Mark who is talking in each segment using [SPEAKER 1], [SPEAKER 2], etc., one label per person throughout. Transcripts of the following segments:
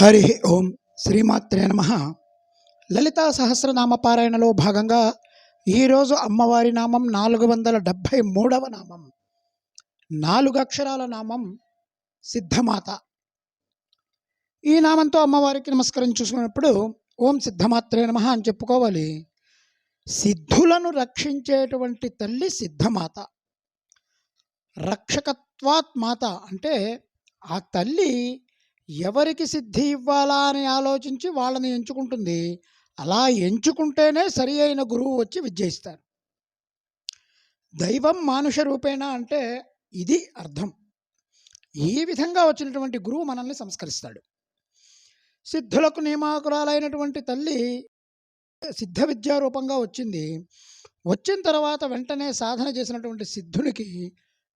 [SPEAKER 1] హరి ఓం శ్రీమాత్రే నమ. లలితా సహస్రనామ పారాయణలో భాగంగా ఈరోజు అమ్మవారి నామం నాలుగు వందల డెబ్భై మూడవ నామం. నాలుగు అక్షరాల నామం సిద్ధమాత. ఈ నామంతో అమ్మవారికి నమస్కారం చూసుకున్నప్పుడు ఓం సిద్ధమాత్రే నమ అని చెప్పుకోవాలి. సిద్ధులను రక్షించేటువంటి తల్లి సిద్ధమాత. రక్షకత్వాత్ మాత అంటే ఆ తల్లి ఎవరికి సిద్ధి ఇవ్వాలా అని ఆలోచించి వాళ్ళని ఎంచుకుంటుంది. అలా ఎంచుకుంటేనే సరి అయిన గురువు వచ్చి విద్య ఇస్తారు దైవం మానుష రూపేణ అంటే ఇది అర్థం. ఈ విధంగా వచ్చినటువంటి గురువు మనల్ని సంస్కరిస్తాడు. సిద్ధులకు నియమాకురాలైనటువంటి తల్లి సిద్ధ విద్యా రూపంగా వచ్చింది. వచ్చిన తర్వాత వెంటనే సాధన చేసినటువంటి సిద్ధునికి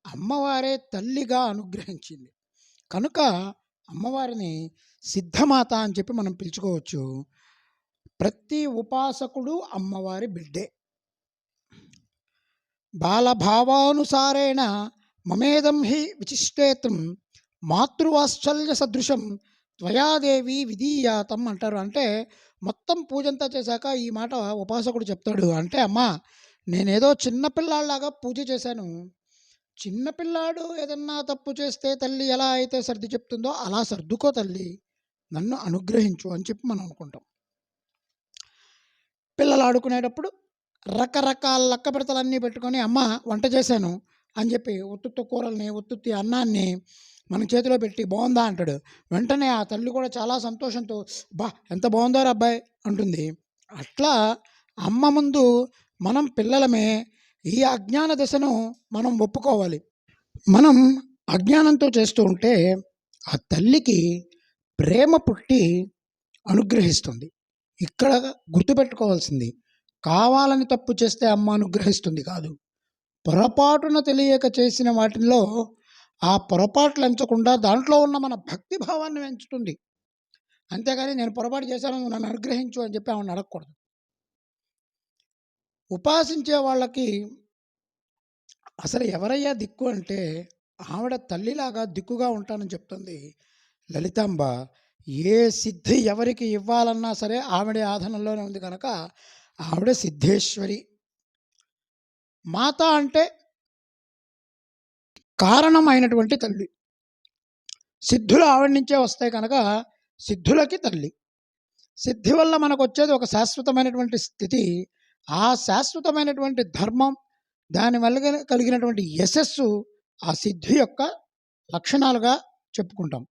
[SPEAKER 1] అమ్మవారే తల్లిగా అనుగ్రహించింది. కనుక అమ్మవారిని సిద్ధమాత అని చెప్పి మనం పిలుచుకోవచ్చు. ప్రతి ఉపాసకుడు అమ్మవారి బిడ్డే. బాలభావానుసారేణ మమేదం హి విశిష్టేతం మాతృవాత్సల్య సదృశం త్వయాదేవి విధీయాతం అంటారు. అంటే మొత్తం పూజంతా చేశాక ఈ మాట ఉపాసకుడు చెప్తాడు. అంటే అమ్మా నేనేదో చిన్నపిల్లాళ్ళలాగా పూజ చేశాను. చిన్నపిల్లాడు ఏదన్నా తప్పు చేస్తే తల్లి ఎలా అయితే సర్ది చెప్తుందో అలా సర్దుకో తల్లి నన్ను అనుగ్రహించు అని చెప్పి మనం అనుకుంటాం. పిల్లలు ఆడుకునేటప్పుడు రకరకాల లక్క పెడతలన్నీ పెట్టుకొని అమ్మ వంట చేశాను అని చెప్పి ఉత్తుత్త కూరల్ని ఉత్తుత్తి అన్నాన్ని మన చేతిలో పెట్టి బాగుందా అంటాడు. వెంటనే ఆ తల్లి కూడా చాలా సంతోషంతో బా ఎంత బాగుందో అబ్బాయి అంటుంది. అట్లా అమ్మ ముందు మనం పిల్లలమే ఈ అజ్ఞాన దశను మనం ఒప్పుకోవాలి. మనం అజ్ఞానంతో చేస్తూ ఉంటే ఆ తల్లికి ప్రేమ పుట్టి అనుగ్రహిస్తుంది. ఇక్కడ గుర్తుపెట్టుకోవాల్సింది కావాలని తప్పు చేస్తే అమ్మ అనుగ్రహిస్తుంది కాదు. పొరపాటున తెలియక చేసిన వాటిల్లో ఆ పొరపాట్లు ఎంచకుండా దాంట్లో ఉన్న మన భక్తి భావాన్ని పెంచుతుంది అంతేగాని నేను పొరపాటు చేశాను నన్ను అనుగ్రహించు అని చెప్పి ఆమెను అడగకూడదు. ఉపాసించే వాళ్ళకి అసలు ఎవరయ్యా దిక్కు అంటే ఆవిడ తల్లిలాగా దిక్కుగా ఉంటానని చెప్తుంది. లలితాంబ ఏ సిద్ధి ఎవరికి ఇవ్వాలన్నా సరే ఆవిడ ఆధనంలోనే ఉంది కనుక ఆవిడ సిద్ధేశ్వరి. మాత అంటే కారణమైనటువంటి తల్లి. సిద్ధులు ఆవిడ నుంచే వస్తాయి కనుక సిద్ధులకి తల్లి. సిద్ధి వల్ల మనకు వచ్చేది ఒక శాశ్వతమైనటువంటి స్థితి. ఆ శాశ్వతమైనటువంటి ధర్మం దానివల్ల కలిగినటువంటి యశస్సు ఆ సిద్ధి యొక్క లక్షణాలుగా చెప్పుకుంటాం.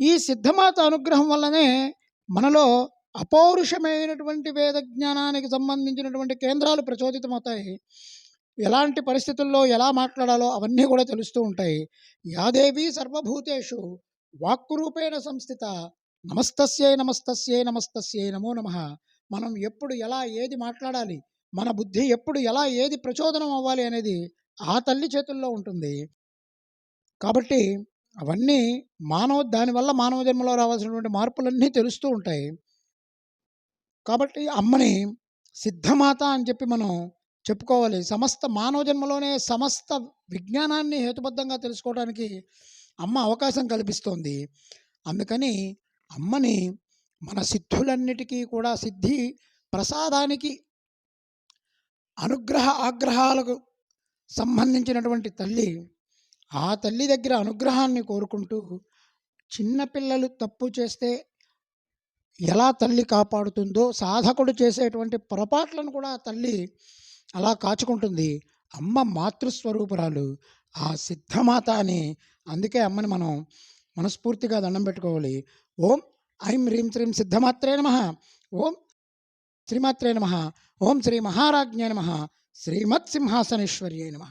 [SPEAKER 1] ఈ సిద్ధమాత అనుగ్రహం వల్లనే మనలో అపౌరుషమైనటువంటి వేద జ్ఞానానికి సంబంధించినటువంటి కేంద్రాలు ప్రచోదితమవుతాయి. ఎలాంటి పరిస్థితుల్లో ఎలా మాట్లాడాలో అవన్నీ కూడా తెలుస్తూ ఉంటాయి. యాదేవి సర్వభూతేషు వాక్కురూపేణ సంస్థిత నమస్తస్యై నమస్తస్యై నమస్తస్యై నమో నమ. మనం ఎప్పుడు ఎలా ఏది మాట్లాడాలి? మన బుద్ధి ఎప్పుడు ఎలా ఏది ప్రచోదనం అవ్వాలి అనేది ఆ తల్లి చేతుల్లో ఉంటుంది. కాబట్టి అవన్నీ మానవ దానివల్ల మానవ జన్మలో రావాల్సినటువంటి మార్పులన్నీ తెలుస్తూ ఉంటాయి. కాబట్టి అమ్మని సిద్ధమాత అని చెప్పి మనం చెప్పుకోవాలి. సమస్త మానవ జన్మలోనే సమస్త విజ్ఞానాన్ని హేతుబద్ధంగా తెలుసుకోవడానికి అమ్మ అవకాశం కల్పిస్తోంది. అందుకని అమ్మని మన సిద్ధులన్నిటికీ కూడా సిద్ధి ప్రసాదానికి అనుగ్రహ ఆగ్రహాలకు సంబంధించినటువంటి తల్లి ఆ తల్లి దగ్గర అనుగ్రహాన్ని కోరుకుంటూ చిన్నపిల్లలు తప్పు చేస్తే ఎలా తల్లి కాపాడుతుందో సాధకుడు చేసేటువంటి పొరపాట్లను కూడా తల్లి అలా కాచుకుంటుంది. అమ్మ మాతృస్వరూపురాలు ఆ సిద్ధమాత అని అందుకే అమ్మని మనం మనస్ఫూర్తిగా దండం పెట్టుకోవాలి. ఓం ఐం హ్రీం శ్రీం సిద్ధమాత్రే నమ. ఓం శ్రీమాత్రే నమ. ఓం శ్రీ మహారాజ్ఞే నమ. శ్రీమత్ సింహాసనేశ్వర్యే నమ.